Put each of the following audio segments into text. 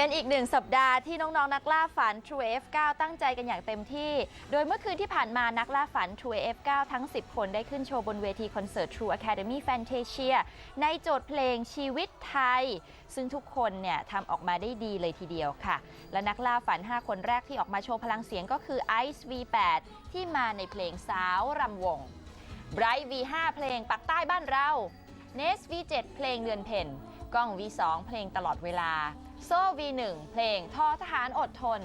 เป็นอีกหนึ่งสัปดาห์ที่น้อง ๆ นักล่าฝัน True F9 ตั้งใจกันอย่างเต็มที่ โดยเมื่อคืนที่ผ่านมานักล่าฝัน True F9 ทั้ง 10 คนได้ขึ้นโชว์บนเวทีคอนเสิร์ต True Academy Fantasia ในโจทย์เพลงชีวิตไทย ซึ่งทุกคนเนี่ยทำออกมาได้ดีเลยทีเดียวค่ะ และนักล่าฝัน 5 คนแรกที่ออกมาโชว์พลังเสียงก็คือ Ice V8 ที่มาในเพลงสาวรำวง Bright V5 เพลงปักใต้บ้านเราเนส V7 เพลงเดือนเพ็ญกล้อง V2 เพลงตลอดเวลา โซ่ V1 เพลงทอทหารอดทน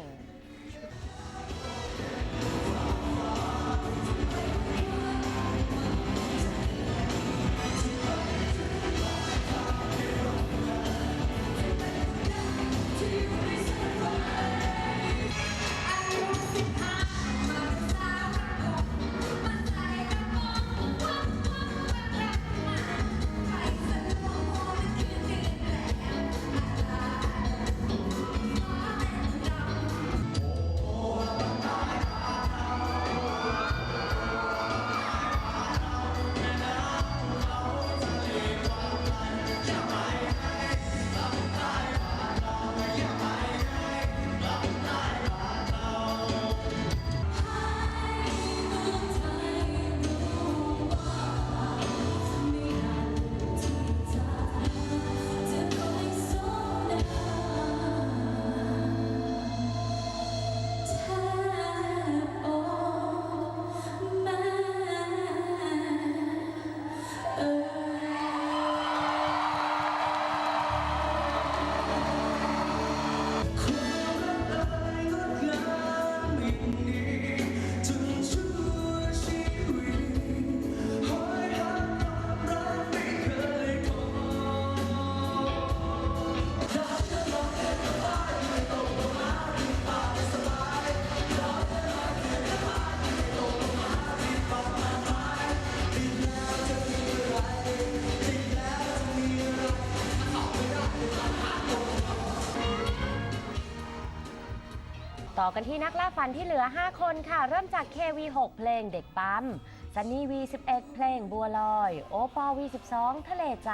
ต่อกันที่นักล่าฝันที่เหลือ 5 คนค่ะ เริ่มจาก KV6 เพลงเด็กปั๊มซันนี่ V11 เพลงบัวลอย โอปอ V12 ทะเลใจ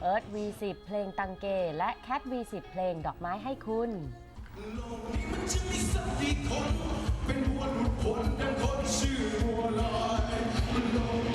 เอิร์ธ V10 เพลงตังเก และแคท V10 เพลงดอกไม้ให้คุณจะมีสักกี่คน เป็นบัวหลุดพ้นดังคนชื่อบัวลอยโลก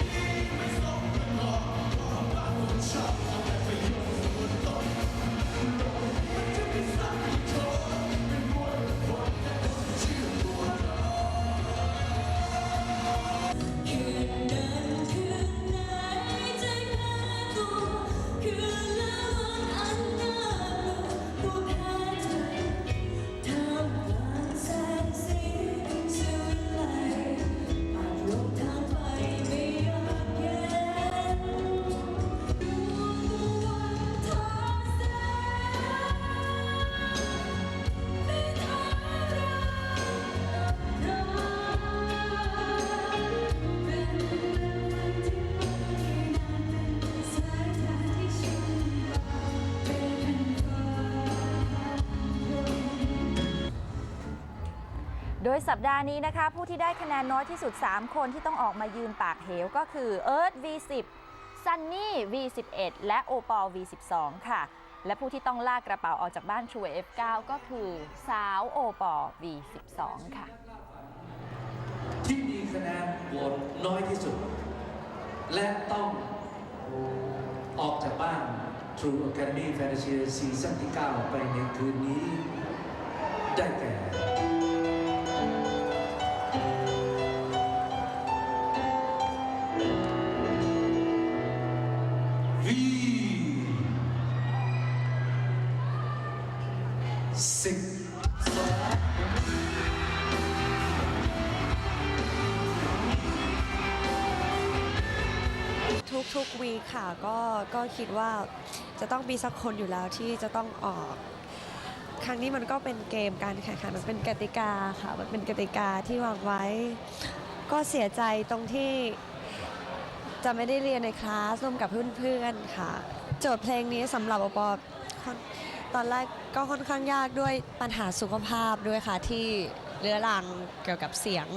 ดยสัปดาห์นี้นะคะ ผู้ที่ได้คะแนนน้อยที่สุด 3 คนที่ต้องออกมายืนปากเหวก็คือเอิร์ธ V10 ซันนี่ V11 และโอปอล V12 ค่ะ และผู้ที่ต้องลากกระเป๋าออกจากบ้าน True F9 ก็คือสาวโอปอล V12 ค่ะ ที่มีคะแนนโหวตน้อยที่สุด และต้องออกจากบ้าน True Academy Fantasy ซีซั่นที่ 9 ไปในคืนนี้ ได้แก่ V สิบทุกๆวีค่ะก็ก็คิดว่าจะต้องมีสักคนอยู่แล้วที่จะต้องออก ครั้งนี้มันก็เป็นเกมการแข่งขันมันเป็นกติกาค่ะ มันเป็นกติกาที่วางไว้ ก็เสียใจตรงที่ จะไม่ได้เรียนในคลาสร่วมกับเพื่อนๆค่ะ โจทย์เพลงนี้สำหรับอปอค่อนตอนแรกก็ค่อนข้างยากด้วยปัญหาสุขภาพด้วยค่ะ ที่เรื้อรังเกี่ยวกับเสียง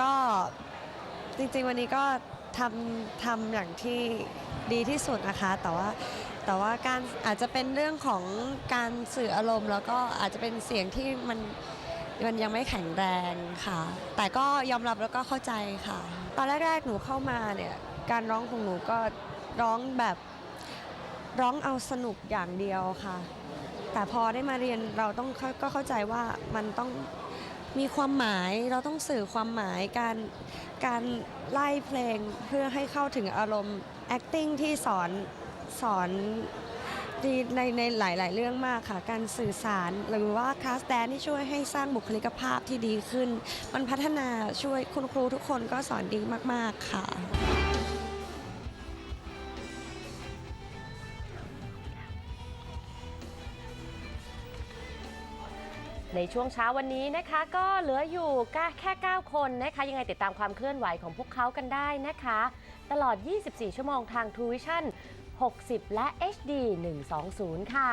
ก็จริงๆวันนี้ก็ทำทำอย่างที่ดีที่สุดนะคะ แต่ว่าแต่ว่าการอาจจะเป็นเรื่องของการสื่ออารมณ์ แล้วก็อาจจะเป็นเสียงที่มัน มันยังไม่แข็งแรงค่ะ แต่ก็ยอมรับแล้วก็เข้าใจค่ะ ตอนแรกๆหนูเข้ามาเนี่ยการร้องของหนูก็ร้องแบบร้องเอาสนุกอย่างเดียวค่ะ แต่พอได้มาเรียนเราต้องก็เข้าใจว่ามันต้องมีความหมายเราต้องสื่อความหมายการการไล่เพลงเพื่อให้เข้าถึงอารมณ์ acting ที่สอนสอน ดีในในหลาย ๆ เรื่องมากค่ะ การสื่อสารหรือว่าคลาสแดนที่ช่วยให้สร้างบุคลิกภาพที่ดีขึ้น มันพัฒนาช่วยคุณครูทุกคนก็สอนดีมาก ๆ ค่ะในช่วงเช้าวันนี้นะคะ ก็เหลืออยู่แค่ 9 คนนะคะ ยังไงติดตามความเคลื่อนไหวของพวกเขากันได้นะคะ ตลอด 24 ชั่วโมงทาง True Vision 60 และ HD 120 ค่ะ